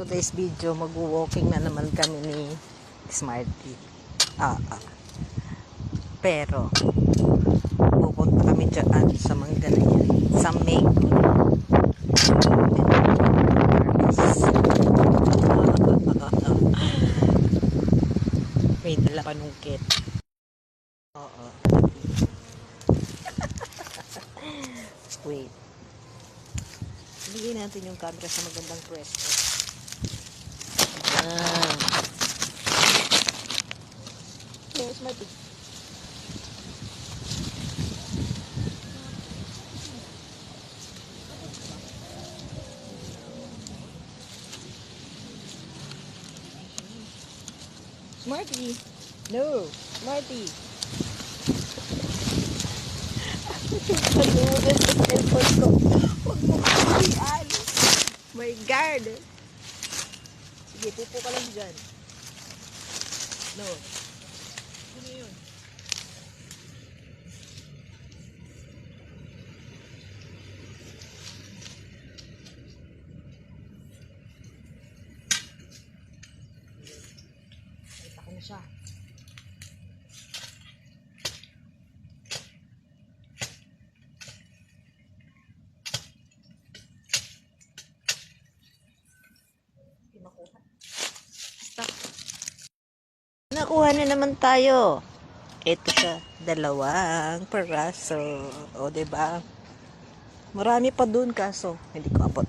Today's video, mag-walking na naman kami ni Smarty. Ah, ah. Pero, pupunta kami dyan sa Manggalayan. Sa Mango. May dala panungkit. Oo. Wait. Bigyan natin yung camera sa magandang pwesto. Smarty. No. Smarty. Pag-uudin sa cellphone ko. Huwag mo kasiyan. My God. Sige, pupo ka lang dyan. No. Ano yun? Siya. Nakuha na naman tayo. Ito siya, dalawang paraso. O, ba diba? Marami pa dun kaso, hindi ko abot.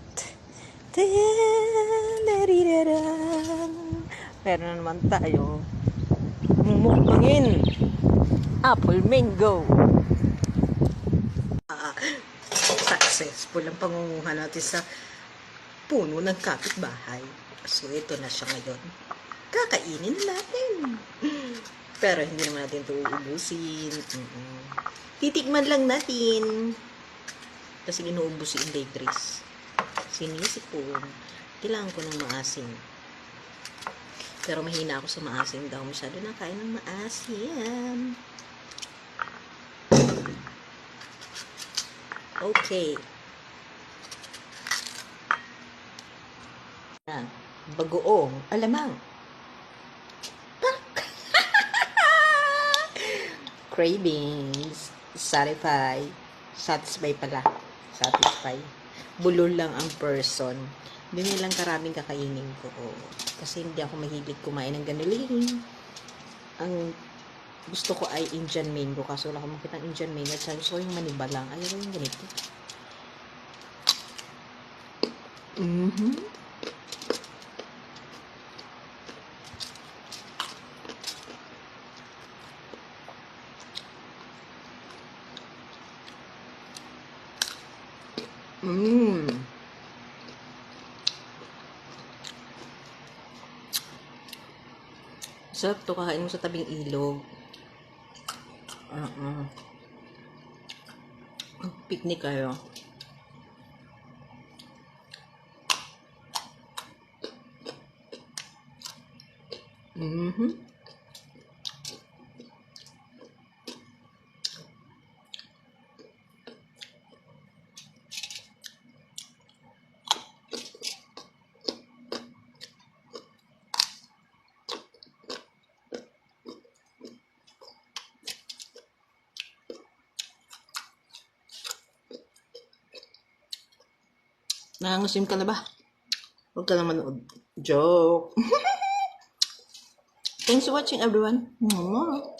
Meron na naman tayo. Mumukbangin. Apple mango. Ah, successful ang pangunguha natin sa puno ng kapitbahay. So, ito na siya ngayon. Kakainin na natin. Pero hindi naman natin ito uubusin. Titikman lang natin. Kasi inuubos si Inday Grace. Sinisipon. Kailangan ko ng maasim. Pero mahina ako sa maasim daw. Masyado na kain ng maasim. Okay. Bagoong alamang. Cravings. Satisfy. Satisfy pala. Satisfy. Bulol lang ang person. Hindi lang karaming kakainin ko. Kasi hindi ako mahilig kumain ng ganuling. Ang gusto ko ay Indian mango. Kaso wala akong makita ng Indian mango. At gusto ko yung manibalang. Ayaw ko yung ganito. Mhm. Mmm. Sarap to kakain mo sa tabing ilog. Uh-uh. Picnic kayo. Mhm. Nangangasim ka na ba? Huwag ka lang manood. Joke. Thanks for watching everyone. Mwah.